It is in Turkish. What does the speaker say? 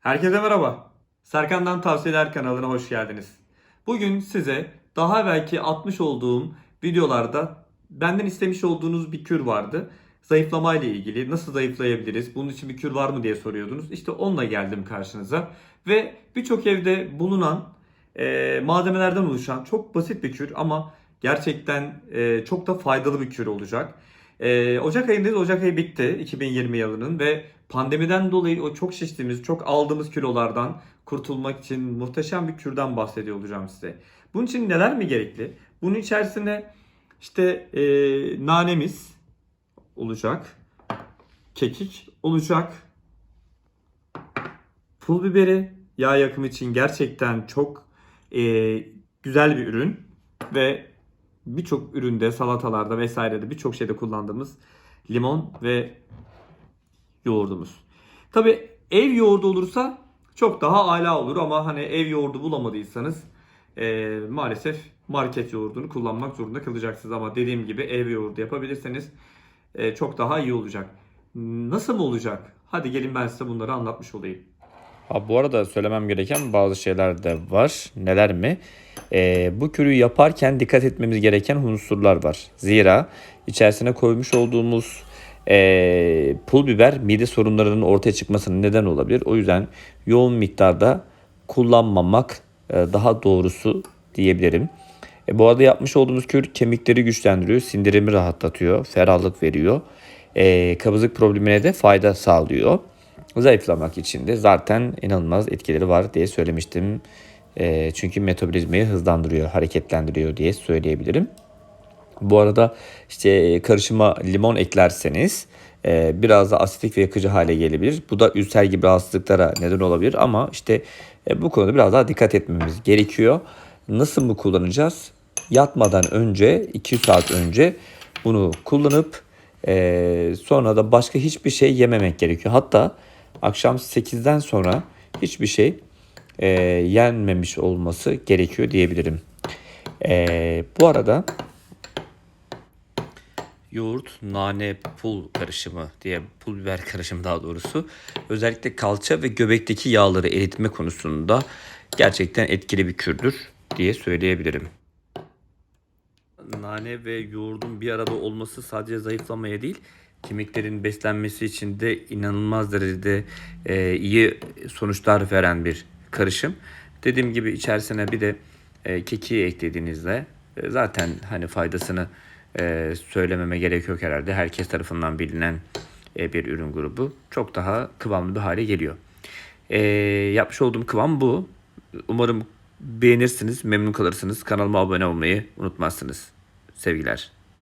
Herkese merhaba. Serkan'dan Tavsiyeler kanalına hoş geldiniz. Bugün size daha belki atmış olduğum videolarda benden istemiş olduğunuz bir kür vardı. Zayıflama ile ilgili nasıl zayıflayabiliriz? Bunun için bir kür var mı diye soruyordunuz. İşte onunla geldim karşınıza. Ve birçok evde bulunan e, malzemelerden oluşan çok basit bir kür ama gerçekten e, çok da faydalı bir kür olacak. Ee, Ocak ayındayız. Ocak ayı bitti 2020 yılının ve pandemiden dolayı o çok şiştiğimiz, çok aldığımız kilolardan kurtulmak için muhteşem bir kürden bahsediyor olacağım size. Bunun için neler mi gerekli? Bunun içerisinde işte e, nanemiz olacak, kekik olacak, pul biberi yağ yakımı için gerçekten çok e, güzel bir ürün ve birçok üründe, salatalarda vesairede birçok şeyde kullandığımız limon ve yoğurdumuz. Tabi ev yoğurdu olursa çok daha ala olur ama hani ev yoğurdu bulamadıysanız eee, maalesef market yoğurdunu kullanmak zorunda kalacaksınız. Ama dediğim gibi ev yoğurdu yapabilirseniz eee, çok daha iyi olacak. Nasıl mı olacak? Hadi gelin ben size bunları anlatmış olayım. Ha, bu arada söylemem gereken bazı şeyler de var. Neler mi? Ee, bu kürü yaparken dikkat etmemiz gereken unsurlar var. Zira içerisine koymuş olduğumuz ee, pul biber mide sorunlarının ortaya çıkmasına neden olabilir. O yüzden yoğun miktarda kullanmamak e, daha doğrusu diyebilirim. E, bu arada yapmış olduğumuz kür kemikleri güçlendiriyor, sindirimi rahatlatıyor, ferahlık veriyor. E, kabızlık problemine de fayda sağlıyor. Zayıflamak için de zaten inanılmaz etkileri var diye söylemiştim. E, çünkü metabolizmayı hızlandırıyor, hareketlendiriyor diye söyleyebilirim. Bu arada işte karışıma limon eklerseniz e, biraz da asitik ve yakıcı hale gelebilir. Bu da ülser gibi rahatsızlıklara neden olabilir ama işte e, bu konuda biraz daha dikkat etmemiz gerekiyor. Nasıl mı kullanacağız? Yatmadan önce 2 saat önce bunu kullanıp e, sonra da başka hiçbir şey yememek gerekiyor. Hatta akşam 8'den sonra hiçbir şey e, yenmemiş olması gerekiyor diyebilirim. E, bu arada yoğurt, nane, pul karışımı diye pul biber karışımı daha doğrusu özellikle kalça ve göbekteki yağları eritme konusunda gerçekten etkili bir kürdür diye söyleyebilirim. Nane ve yoğurdun bir arada olması sadece zayıflamaya değil kemiklerin beslenmesi için de inanılmaz derecede e, iyi sonuçlar veren bir karışım. Dediğim gibi içerisine bir de e, kekiği eklediğinizde e, zaten hani faydasını e, söylememe gerek yok herhalde. Herkes tarafından bilinen e, bir ürün grubu. Çok daha kıvamlı bir hale geliyor. E, yapmış olduğum kıvam bu. Umarım beğenirsiniz, memnun kalırsınız. Kanalıma abone olmayı unutmazsınız. Sevgiler.